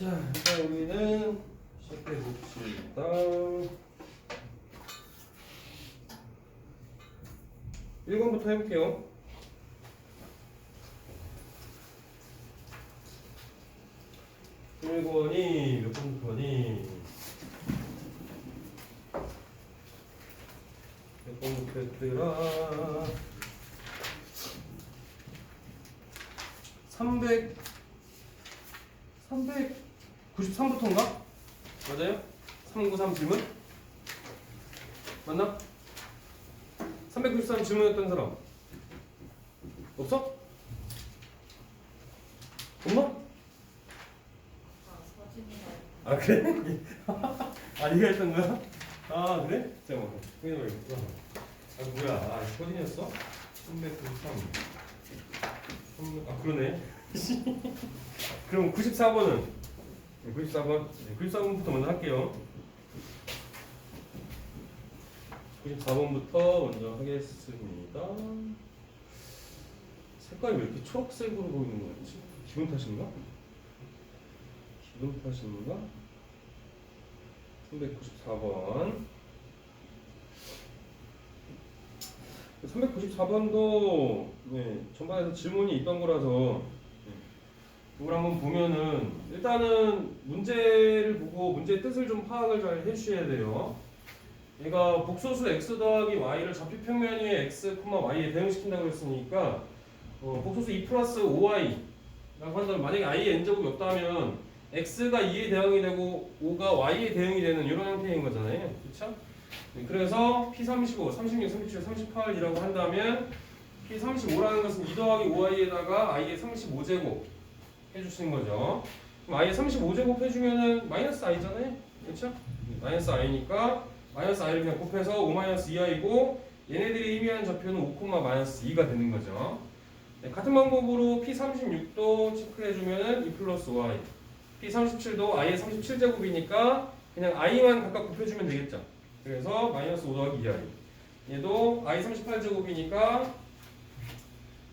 자, 일단 우리는 시작해 봅시다. 1번부터 해볼게요. 일번이몇 번부터니? 몇 번부터 했더라? 300 393부터인가? 맞아요? 393 질문? 맞나? 393 질문했던 사람 없어? 없나? 아, 그래? 아 네가 했던 거야? 아 그래? 잠깐만 확인해봐야겠다 아 뭐야 아 서진이었어? 393 아 그러네 그럼 94번은 94번 94번부터 먼저 할게요 94번부터 먼저 하겠습니다 색깔이 왜 이렇게 초록색으로 보이는 거지? 기분 탓인가? 기분 탓인가? 394번 394번도 네, 전반에서 질문이 있던 거라서 네, 이걸 한번 보면은 일단은 문제를 보고 문제의 뜻을 좀 파악을 잘 해주셔야 돼요. 얘가 복소수 x 더하기 y를 좌표 평면 위에 x, y에 대응시킨다고 했으니까 어, 복소수 2 플러스 5y라고 한다면 만약에 i의 n제곱이 없다면 x가 2에 대응이 되고 5가 y에 대응이 되는 이런 형태인 거잖아요. 그렇죠? 네, 그래서 P35, 36, 37, 38이라고 한다면 P35라는 것은 2 더하기 5i에다가 i의 35제곱 해주시는 거죠. 그럼 i의 35제곱 해주면은 마이너스 i잖아요. 그렇죠? 네, 마이너스 i니까 마이너스 i를 그냥 곱해서 5 마이너스 2i고 얘네들이 의미하는 좌표는 5, 마이너스 2가 되는 거죠. 네, 같은 방법으로 P36도 체크해주면은 2 플러스 5i P37도 i의 37제곱이니까 그냥 i만 각각 곱해주면 되겠죠. 그래서 마이너스 5 더하기 2i 얘도 i 38제곱이니까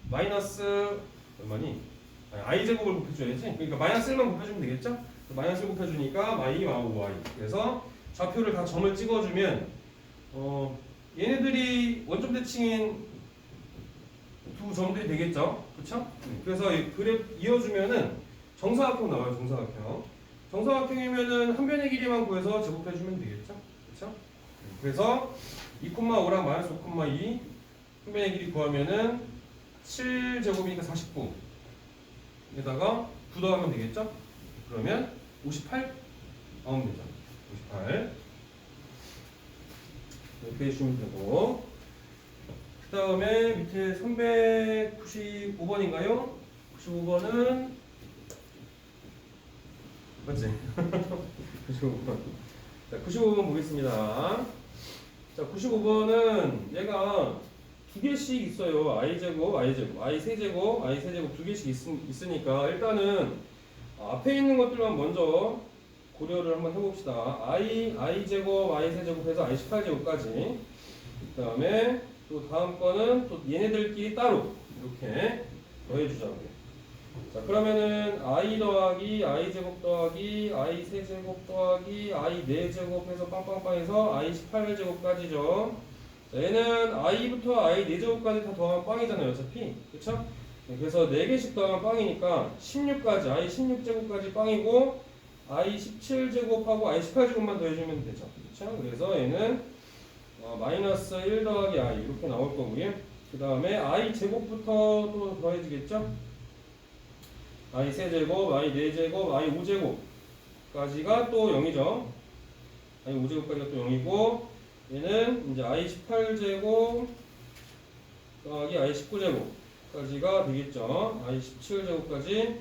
마이너스 얼마니? 아니, i 제곱을 곱해줘야지 그러니까 마이너스 1만 곱해주면 되겠죠? 마이너스 1 곱해주니까 마이 마오 y 그래서 좌표를 다 점을 찍어주면 어, 얘네들이 원점 대칭인 두 점들이 되겠죠? 그쵸? 그래서 이 그래프 이어주면은 정사각형 나와요 정사각형 정사각형이면은 한 변의 길이만 구해서 제곱해주면 되겠죠? 그쵸? 그래서 2,5랑 마이너스 5,2 한 변의 길이 구하면은 7제곱이니까 49 에다가 9 더하면 되겠죠? 그러면 58 나오면 되죠 58 이렇게 해주시면 되고 그 다음에 밑에 395번인가요? 95번은 맞지? 95번 자 95번 보겠습니다 자, 95번은 얘가 두 개씩 있어요. i 제곱, i 제곱, i 세 제곱, i 세 제곱 두 개씩 있, 있으니까 일단은 앞에 있는 것들만 먼저 고려를 한번 해봅시다. i, i 제곱, i 세 제곱 해서 i 18 제곱까지. 그 다음에 또 다음 거는 또 얘네들끼리 따로 이렇게 더해주자고요. 자 그러면은 i 더하기 i 제곱 더하기 i 세 제곱 더하기 i 네 제곱 해서 빵빵빵해서 i 18 제곱까지죠. 자, 얘는 i부터 i 네 제곱까지 다 더하면 빵이잖아요, 어차피. 그쵸? 네, 그래서 4개씩 더하면 빵이니까 16까지 i 16제곱까지 빵이고 i 17제곱하고 i 18제곱만 더해주면 되죠. 그쵸? 그래서 얘는 어, 마이너스 1 더하기 i 이렇게 나올 거고요. 그 다음에 i 제곱부터 또 더해지겠죠? i 세제곱, i 4제곱, i 5제곱까지가 또 0이죠. i 5제곱까지가 또 0이고 얘는 이제 i 18제곱 더하기 i 19제곱까지가 되겠죠. i 17제곱까지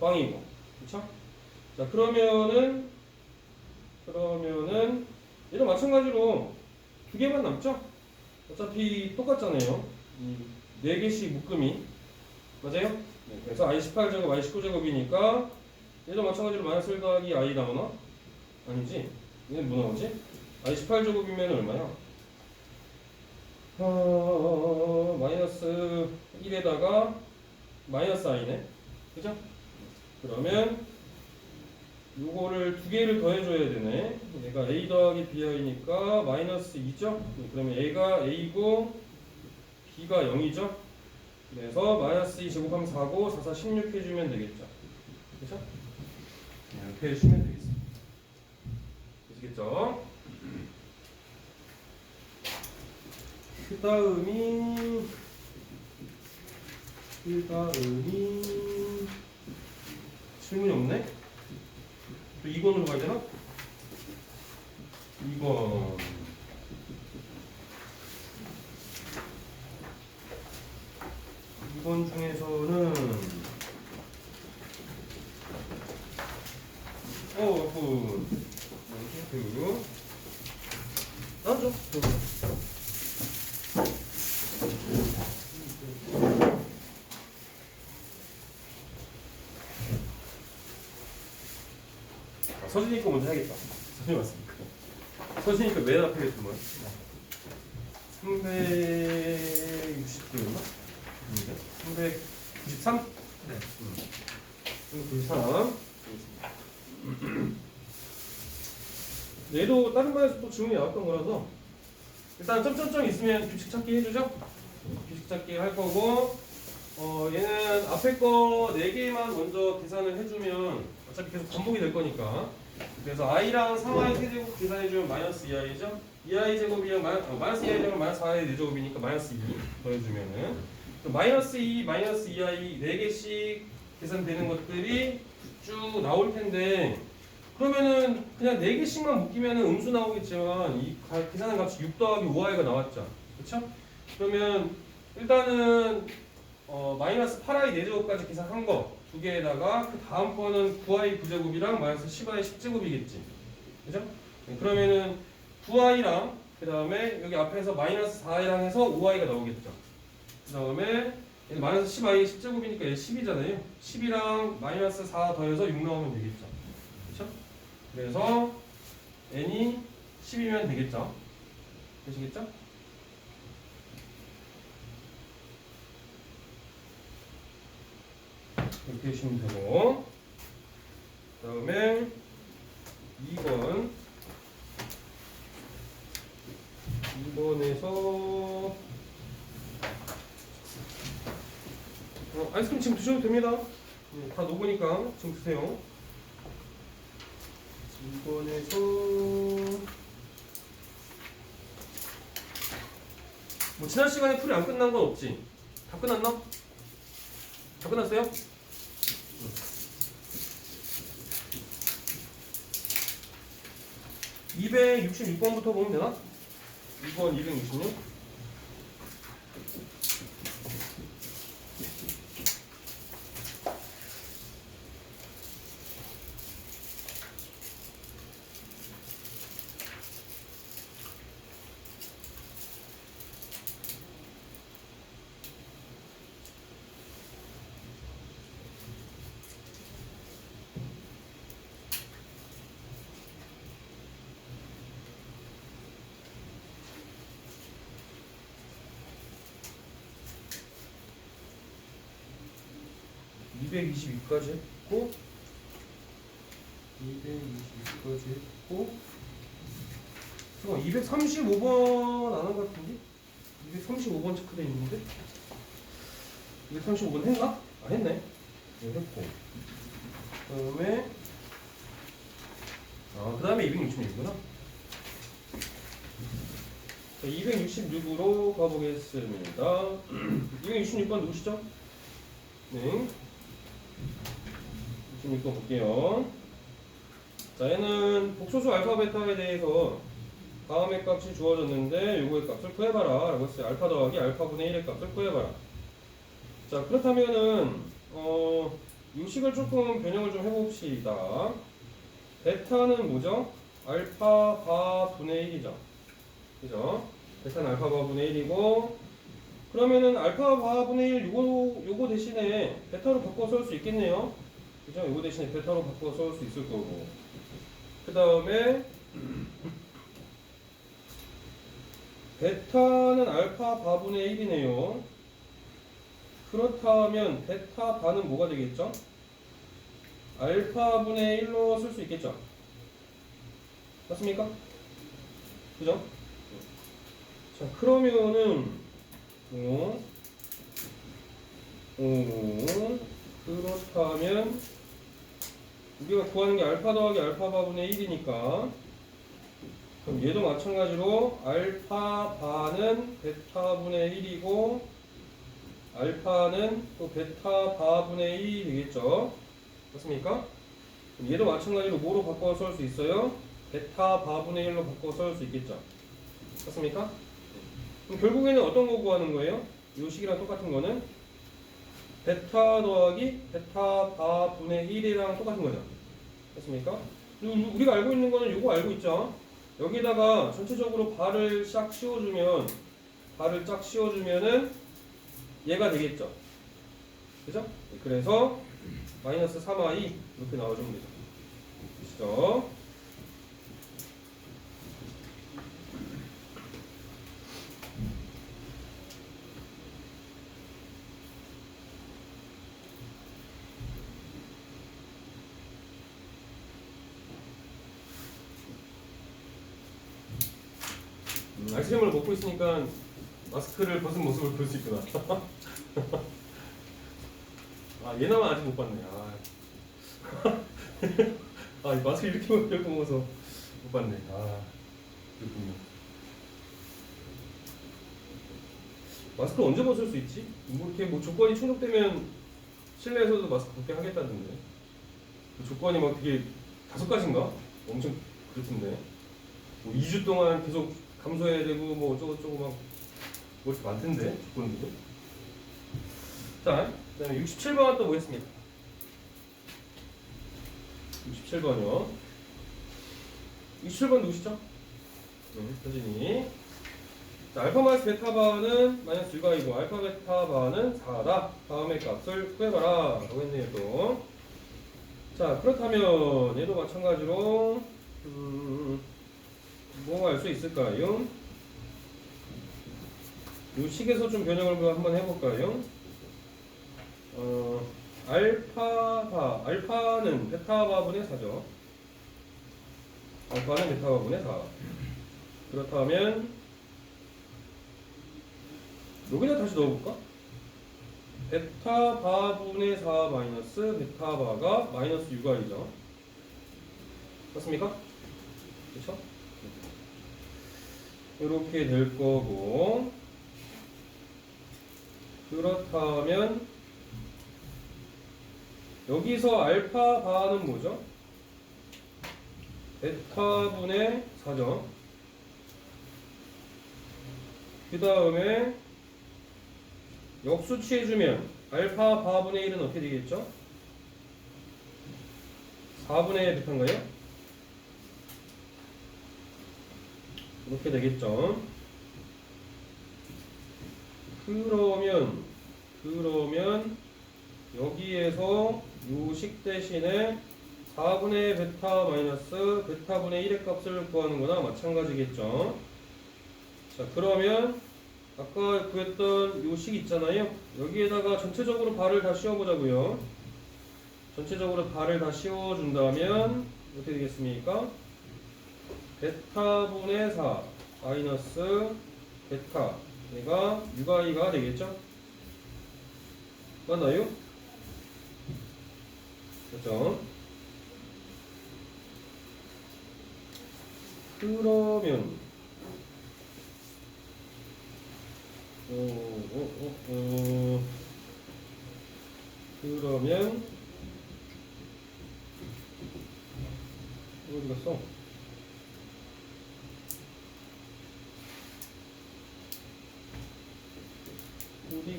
빵이고 그렇죠? 자 그러면은 그러면은 얘도 마찬가지로 두 개만 남죠? 어차피 똑같잖아요. 이네 개씩 묶음이 맞아요? 네, 그래서 i 18제곱, i 19제곱이니까 얘도 마찬가지로 마이너스 1 더하기 i 나오나? 아니지? 얘는 뭐 나오지? I 18제곱이면 얼마야? 어, 마이너스 1에다가 마이너스 i네. 그죠? 그러면 요거를 두 개를 더해줘야 되네. 얘가 a 더하기 bi니까 마이너스 2죠. 그러면 a가 a고 b가 0이죠. 그래서 마이너스 2 제곱하면 4고 4, 4, 16 해주면 되겠죠. 그렇죠? 이렇게 해주면 되겠습니다. 되시겠죠? 그 다음이 그 다음이 질문이 없네? 또 2번으로 가야 되나? 2번 2번 중에서는 어, 그? 그 나죠. 아, 서진이 거 먼저 해야겠다. 서진이 왔으니까. 서진이 거맨 앞에겠구만. 360도였나? 393? 네. 393. 얘도 다른 반에서 또 질문이 나왔던 거라서 일단 점점점 있으면 규칙 찾기 해주죠? 규칙 찾기 할 거고 어 얘는 앞에 거 4개만 먼저 계산을 해주면 어차피 계속 반복이 될 거니까 그래서 i랑 3i 세제곱 계산해주면 마이너스 2i죠? 2i 제곱이랑 마이, 어, 마이너스 2i 제곱은 마이너스 4i 4제곱이니까 마이너스 2 더해주면은. 마이너스 2, 마이너스 2i 4개씩 계산되는 것들이 쭉 나올 텐데 그러면은 그냥 4개씩만 묶이면은 음수 나오겠지만 이 가- 계산한 값이 6 더하기 5i가 나왔죠. 그쵸? 그러면 일단은 어, 마이너스 8i 4제곱까지 계산한 거 두 개에다가 그 다음 거는 9i 9제곱이랑 마이너스 10i 10제곱이겠지 그죠? 네, 그러면은 9i랑 그 다음에 여기 앞에서 마이너스 4i랑 해서 5i가 나오겠죠 그 다음에 마이너스 10i 10제곱이니까 얘 10이잖아요 10이랑 마이너스 4 더해서 6 나오면 되겠죠 그쵸? 그래서 n이 10이면 되겠죠 되시겠죠? 이렇게 하시면 되고 그 다음에 2번 2번에서 어, 아이스크림 지금 드셔도 됩니다 네, 다 녹으니까 지금 드세요 2번에서 뭐 지난 시간에 풀이 안 끝난 건 없지? 다 끝났나? 다 끝났어요? 266번부터 보면 되나? 2번 266? 222까지 했고 222까지 했고 잠깐 235번 안 한 것 같은데? 235번 체크돼 있는데? 235번 했나? 아 했네 이거 했고 그 다음에 아 그 다음에 266이구나 자 266으로 가보겠습니다 266번 누구시죠? 네 26번 볼게요. 자, 얘는 복소수 알파 베타에 대해서 다음의 값이 주어졌는데 요거의 값을 구해봐라 라고 했어요. 알파 더하기 알파분의 1의 값을 구해봐라. 자, 그렇다면은 어, 요식을 조금 변형을 좀 해봅시다. 베타는 뭐죠? 알파 바 분의 1이죠. 그죠? 베타는 알파 바 분의 1이고 그러면은 알파 바분의 1 요거 요거 대신에 베타로 바꿔 쓸수 있겠네요. 그죠? 요거 대신에 베타로 바꿔 써올 수 있을 거고. 그 다음에 베타는 알파 바분의 1이네요. 그렇다면 베타 바는 뭐가 되겠죠? 알파 분의 1로 쓸 수 있겠죠? 맞습니까? 그죠? 자, 그러면은, 어, 어, 그렇다면, 우리가 구하는 게 알파 더하기 알파 바분의 1이니까, 그럼 얘도 마찬가지로 알파 바는 베타분의 1이고, 알파는 또 베타 바분의 1이 되겠죠? 맞습니까? 그럼 얘도 마찬가지로 뭐로 바꿔서 쓸수 있어요? 베타 바분의 1로 바꿔서 쓸수 있겠죠? 맞습니까? 그럼 결국에는 어떤 거 구하는 거예요? 이 식이랑 똑같은 거는 베타 더하기 베타 바 분의 1이랑 똑같은 거죠. 그리고 우리가 알고 있는 거는 이거 알고 있죠? 여기다가 전체적으로 발을 싹 씌워주면 발을 쫙 씌워주면은 얘가 되겠죠. 그죠? 그래서 마이너스 3i 이렇게 나와주면 되죠. 그죠? 음, 아이스크림을 먹고 있으니까 마스크를 벗은 모습을 볼 수 있구나. 아 얘나만 아직 못 봤네. 아, 아, 이 마스크 이렇게 이렇게 먹어서 못 봤네. 아, 그렇군요. 마스크 언제 벗을 수 있지? 뭐 이렇게 뭐 조건이 충족되면 실내에서도 마스크 벗게 하겠다던데. 그 조건이 막 되게 다섯 가지인가? 엄청 그렇던데. 뭐 2주 동안 계속 감소해야 되고 뭐 어쩌고 저쩌고 막뭐 이렇게 많던데 조건들이. 자, 그다음에 67번 또 보겠습니다. 67번이요. 67번 누구시죠? 네, 현진이. 자, 알파 마이너스 베타 바는 마이너스 6이고 알파 베타 바는 4다. 다음의 값을 구해봐라. 라고 했네요, 또. 자, 그렇다면 얘도 마찬가지로 음, 뭐가 알 수 있을까요? 이 식에서 좀 변형을 한번 해볼까요? 어, 알파바, 알파는 베타바분의 4죠. 알파는 베타바분의 4. 그렇다면 여기다 다시 넣어볼까? 베타바분의 4 마이너스 베타바가 마이너스 6i죠. 맞습니까? 그렇죠? 이렇게 될 거고 그렇다면 여기서 알파 바는 뭐죠? 베타분의 4죠. 그 다음에 역수 취해주면 알파 바분의 1은 어떻게 되겠죠? 4분의 베타인가요? 이렇게 되겠죠. 그러면 그러면 여기에서 요식 대신에 4분의 베타 마이너스 베타분의 1의 값을 구하는 거나 마찬가지겠죠. 자, 그러면 아까 구했던 요식 있잖아요. 여기에다가 전체적으로 발을 다 씌워보자고요. 전체적으로 발을 다 씌워준다면 어떻게 되겠습니까? 베타분의 4 마이너스 베타 얘가 6i가 되겠죠? 맞나요? 그렇죠? 그러면 어, 어, 어, 어. 그러면 어디 갔어?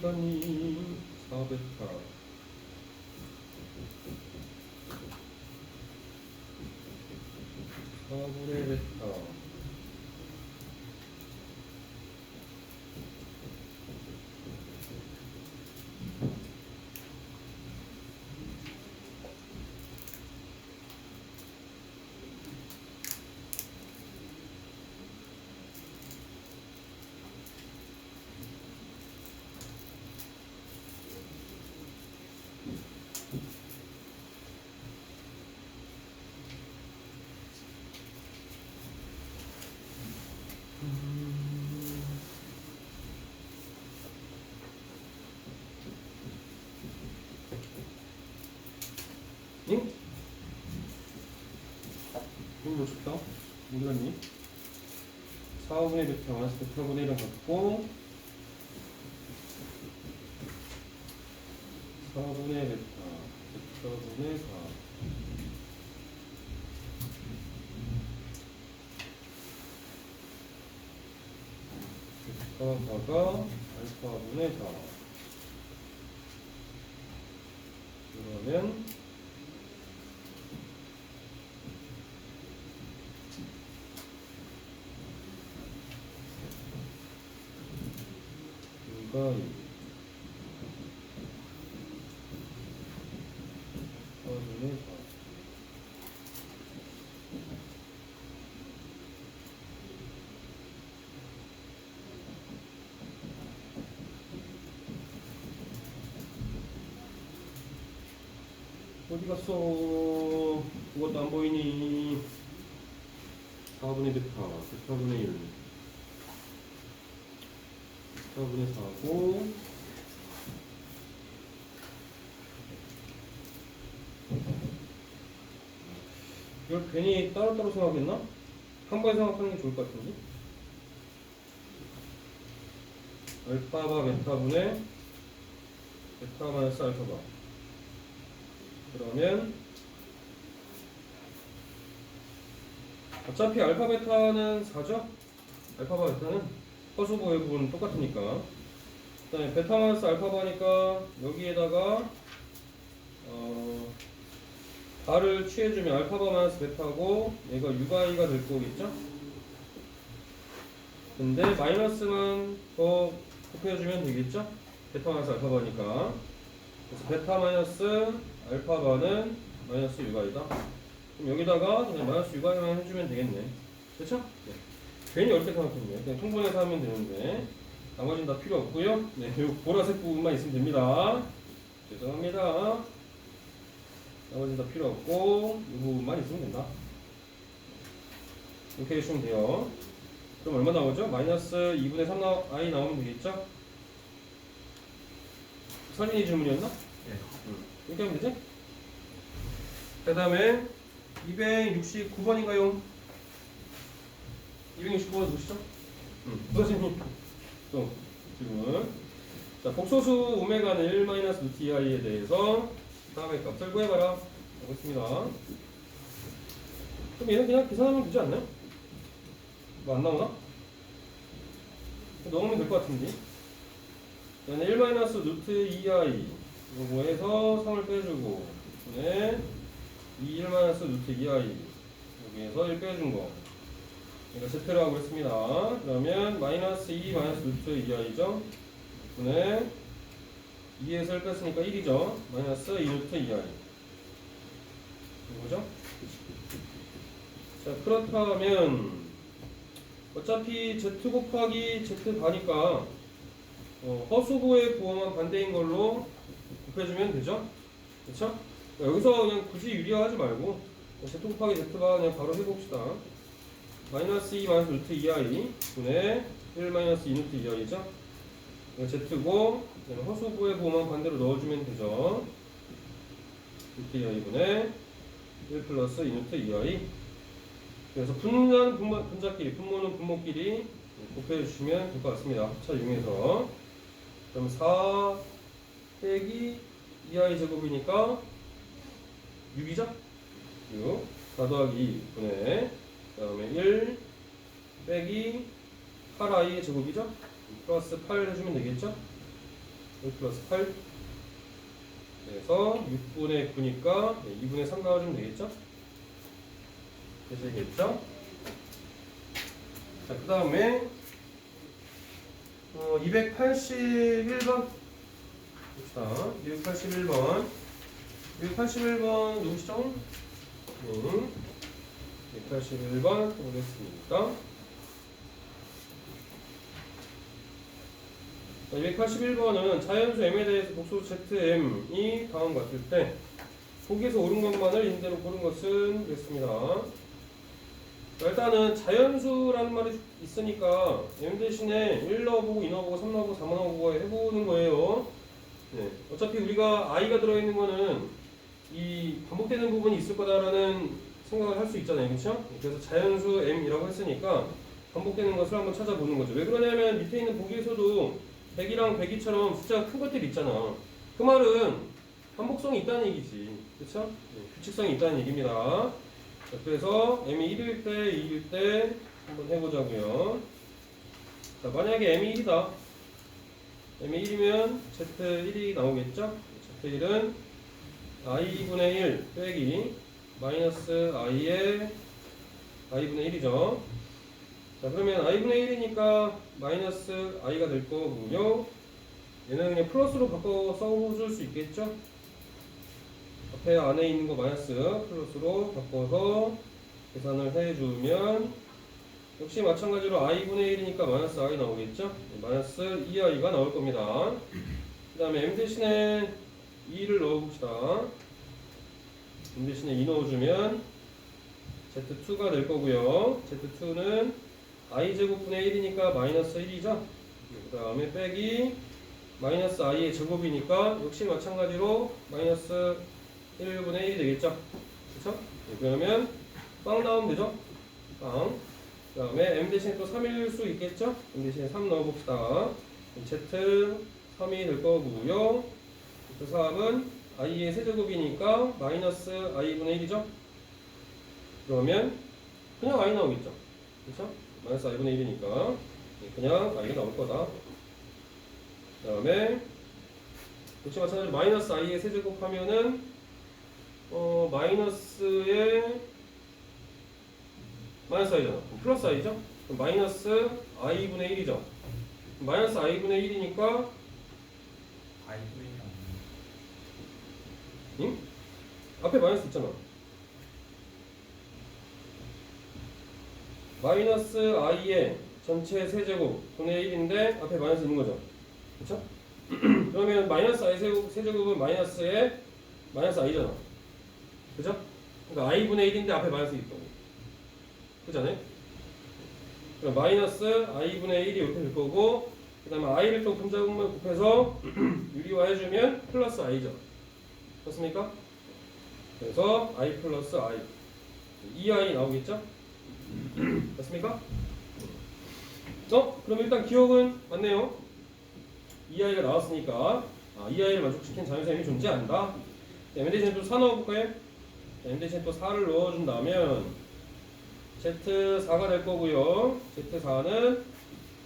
어디 가니? 400타. 사분의 베타. 응? 갔니? 4분의 베타 마이너스 베타분의 1은 같고 4분의 베타 베타분의 4 베타가 알파분의 4 그러면 이거 알파분의 4 어디 갔어? 그것도 안 보이니? 4분의 베타, 베 타분의 1. 베타분의 4고, 이걸 괜히 따로따로 생각했나? 한 번에 생각하는 게 좋을 것 같은데? 알파바 베타분의 베타 마이너스 알파바. 그러면 어차피 알파 베타는 4죠? 알파바 베타는 허수보의 부분은 똑같으니까 그다음에 베타 마이너스 알파바니까 여기에다가 어 바를 취해주면 알파바 마이너스 베타고 얘가 유가이가 될 거겠죠? 근데 마이너스만 더 곱해주면 되겠죠? 베타 마이너스 알파바니까 그래서 베타 마이너스 알파바는 마이너스 유가이다. 그럼 여기다가 그냥 마이너스 유가이만 해주면 되겠네. 그렇죠? 네. 괜히 어렵게 생각했네. 그냥 통분해서 하면 되는데 나머지는 다 필요 없고요. 네, 요 보라색 부분만 있으면 됩니다. 죄송합니다. 나머지는 다 필요 없고 이 부분만 있으면 된다. 이렇게 해주시면 돼요. 그럼 얼마 나오죠? 마이너스 2분의 3 나, i 나오면 되겠죠? 설린이 질문이었나? 네. 이렇게 하면 되지? 그 다음에 269번인가요? 269번 누구시죠? 응. 선생님. 또 질문. 자, 복소수 오메가는 1 마이너스 루트 2i에 대해서 다음에 값을 구해봐라. 하겠습니다. 그럼 얘는 그냥 계산하면 되지 않나요? 뭐 안 나오나? 넣으면 될 것 같은데. 얘는 1 마이너스 루트 2i 요거에서 3을 빼주고 네. 2 1 마이너스 루트 2i 여기에서 1 빼준 거 이거 Z로 하고 있습니다 그러면 마이너스 2 마이너스 루트 2i죠 분의 2에서 1 뺐으니까 1이죠 마이너스 2 루트 2i 이거죠 자 그렇다면 어차피 Z 곱하기 Z 바니까 어, 허수부의 부호만 반대인 걸로 곱해주면 되죠? 그쵸? 여기서 그냥 굳이 유리화하지 말고 Z 곱하기 Z가 그냥 바로 해봅시다. 마이너스 2 마이너스 루트 2i 분의 1 마이너스 2 루트 2i죠? 이거 Z고 그다음에 허수부의 부호만 반대로 넣어주면 되죠. 루트 2i 분의 1 플러스 2 루트 2i 그래서 분자는 분모, 분자끼리, 분모는 분모끼리 곱해 주시면 될 것 같습니다. 합차 이용해서 그럼 4 빼기 2i 제곱이니까 6이죠? 6 4 더하기 2분의 그 다음에 1 빼기 8i 제곱이죠? 플러스 8 해주면 되겠죠? 1 플러스 8 그래서 6분의 9니까 2분의 3 나와주면 되겠죠? 되시겠죠? 자, 그 다음에 어, 281번 봅시다. 281번 281번 누구시죠? 네. 281번 보겠습니다. 281번은 자연수 m에 대해서 복수 zm이 다음 같을 때 거기에서 옳은 것만을 인대로 고른 것은 그랬습니다. 자, 일단은 자연수라는 말이 있으니까 m 대신에 1 넣어보고 2 넣어보고 3 넣어보고 4 넣어보고 해보는 거예요. 네. 어차피 우리가 i가 들어있는 거는 이 반복되는 부분이 있을 거다라는 생각을 할 수 있잖아요. 그렇죠? 그래서 자연수 m이라고 했으니까 반복되는 것을 한번 찾아보는 거죠. 왜 그러냐면 밑에 있는 보기에서도 100이랑 102처럼 숫자가 큰 것들이 있잖아. 그 말은 반복성이 있다는 얘기지. 그렇죠? 규칙성이 있다는 얘기입니다. 자, 그래서 m이 1일 때, 2일 때 한번 해보자고요. 자, 만약에 m이 1이다. m이 1이면 z1이 나오겠죠? z1은 i분의 1 빼기 마이너스 i의 i분의 1이죠. 자, 그러면 i분의 1이니까 마이너스 i가 될 거고요. 얘는 그냥 플러스로 바꿔 써줄 수 있겠죠? 앞에 안에 있는 거 마이너스 플러스로 바꿔서 계산을 해주면 역시 마찬가지로 i분의 1이니까 마이너스 i 나오겠죠? 네, 마이너스 2i가 나올 겁니다. 그 다음에 m 대신에 2를 넣어봅시다. M 대신에 2 넣어주면 z2가 될 거고요. z2는 i제곱분의 1이니까 마이너스 1이죠? 그 다음에 빼기 마이너스 i의 제곱이니까 역시 마찬가지로 마이너스 1분의 1이 되겠죠? 네, 그러면 빵 나오면 되죠? 빵. 그 다음에 m 대신에 또 3일 수 있겠죠? m 대신에 3 넣어봅시다. z 3이 될 거고요. z 3은 i의 세제곱이니까 마이너스 i분의 1이죠? 그러면 그냥 i 나오겠죠? 그쵸? 마이너스 i분의 1이니까 그냥 i가 나올 거다. 그 다음에 역시 마찬가지로 마이너스 i의 세제곱 하면은 어 마이너스의 마이너스 i잖아. 플러스 i죠? 그럼 마이너스 i분의 1이죠. 마이너스 i분의 1이니까 아이브이랑 응? 앞에 마이너스 있잖아. 마이너스 i의 전체 세제곱 분의 1인데 앞에 마이너스 있는 거죠. 그쵸? 그러면 마이너스 i 세제곱, 세제곱은 마이너스에 마이너스 i잖아. 그죠? 그러니까 i분의 1인데 앞에 마이너스 있다고. 그잖아요? 그럼 마이너스 i분의 1이 이렇게 될 거고 그 다음에 i를 또 분자분만 곱해서 유리화 해주면 플러스 i죠. 그렇습니까? 그래서 i 플러스 i 2i 나오겠죠? 됐습니까? 어? 그럼 일단 기억은 맞네요. 2i가 나왔으니까 아, 2i를 만족시킨 자연수임이 존재한다. m 대신에 또4 넣어볼까요? m 대신에 또 4를 넣어준다면 z4가 될 거고요. z4는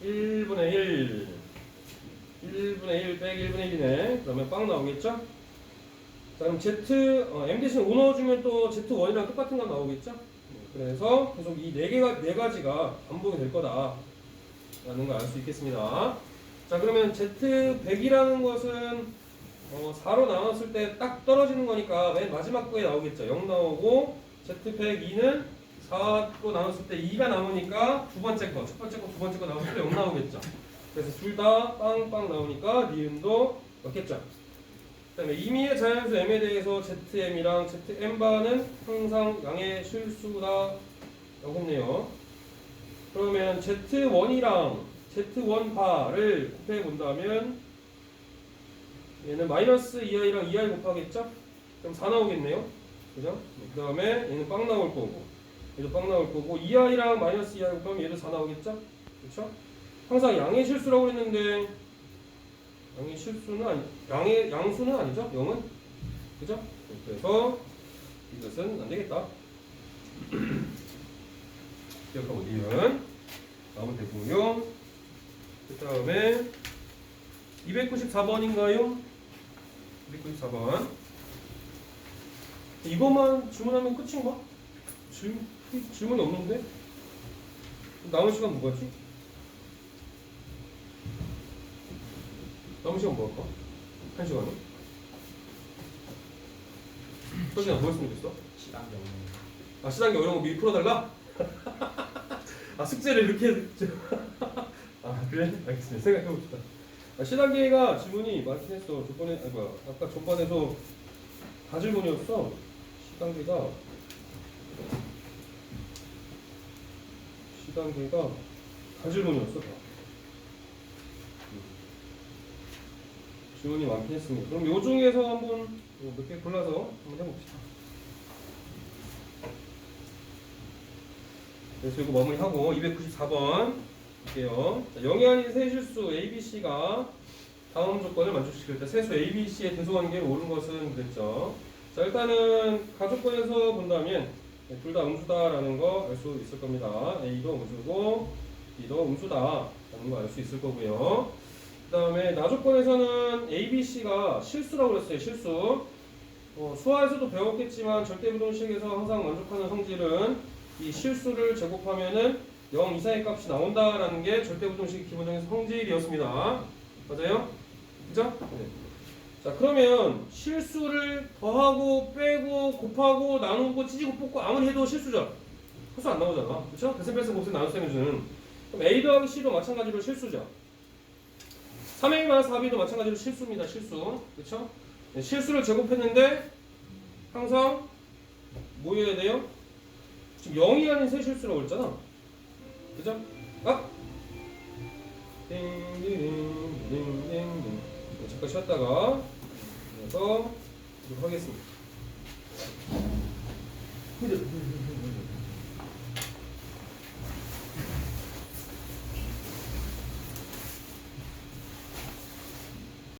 1분의 1 1분의 1 빼기 1분의 1이네. 그러면 빵 나오겠죠? 자, 그럼 Z, 어, M 대신 5 넣어주면 또 Z1이랑 똑같은 거 나오겠죠? 그래서 계속 이 네 개가, 네 가지가 반복이 될 거다. 라는 걸 알 수 있겠습니다. 자, 그러면 Z100이라는 것은 어, 4로 나눴을 때 딱 떨어지는 거니까 맨 마지막 거에 나오겠죠. 0 나오고 Z102는 4로 나눴을 때 2가 남으니까 두 번째 거, 첫 번째 거, 두 번째 거 나왔을 때 0 나오겠죠. 그래서 둘 다 빵빵 나오니까 니은도 넣겠죠. 그다음에 임의의 자연수 m에 대해서 zm이랑 zm바는 항상 양의 실수다 라고 했네요. 그러면 z1이랑 z1바를 곱해 본다면 얘는 마이너스 2i랑 2i 곱하겠죠? 그럼 4 나오겠네요. 그죠? 그 다음에 얘는 빵 나올 거고 얘도 빵 나올 거고 2i랑 마이너스 2i 곱하면 얘도 4 나오겠죠? 그렇죠? 항상 양의 실수라고 했는데 양의 실수는 아니 양의 양수는 아니죠? 0은 그죠? 그래서 이것은 안 되겠다. 기억하고 니은 나오면 되고요. 그 다음에 294번인가요? 294번. 이거만 질문하면 끝인가? 질, 질문이 없는데? 남은 시간 뭐가지? 남은 시간 뭐 할까? 한 시간에? 서진아 뭐 했으면 좋겠어? 시간 경우 아 시단계 어려운 거 미리 풀어달라? 아 숙제를 이렇게 아 그래? 알겠습니다 생각해봅시다 아, 시단계가 질문이 많긴 했어 저번에 아니 뭐야 아까 전반에서 다 질문이었어 시단계가 시단계가 다 질문이었어 다 음. 질문이 많긴 했습니다 그럼 요 중에서 한번 몇 개 골라서 한번 해봅시다. 그래서 이거 마무리하고 294번 볼게요. 자, 0이 아닌 세 실수 A, B, C가 다음 조건을 만족시킬 때 세수 A, B, C의 등수관계를 옳은 것은 그랬죠. 자 일단은 가족권에서 본다면 둘 다 음수다라는 거 알 수 있을 겁니다. A도 음수고 B도 음수다라는 거 알 수 있을 거고요. 그 다음에 나조건에서는 A, B, C가 실수라고 그랬어요. 실수. 어, 수화에서도 배웠겠지만 절대부동식에서 항상 만족하는 성질은 이 실수를 제곱하면은 0 이상의 값이 나온다라는 게 절대부동식의 기본적인 성질이었습니다. 맞아요? 그죠? 네. 자 그러면 실수를 더하고 빼고 곱하고 나누고 찢고 뽑고 아무리 해도 실수죠. 헛수 안 나오잖아. 그렇죠? 대셈 곱셈 나눗셈 해주는 그럼 A 더하기 C도 마찬가지로 실수죠. 3A 마이너스 4B도 마찬가지로 실수입니다. 실수. 그렇죠? 네, 실수를 제곱했는데 항상 뭐여야 돼요? 지금 0이 아닌 세 실수라고 그랬잖아. 그죠? 아! 띵띵띵띵띵 잠깐 쉬었다가 그래서 하겠습니다.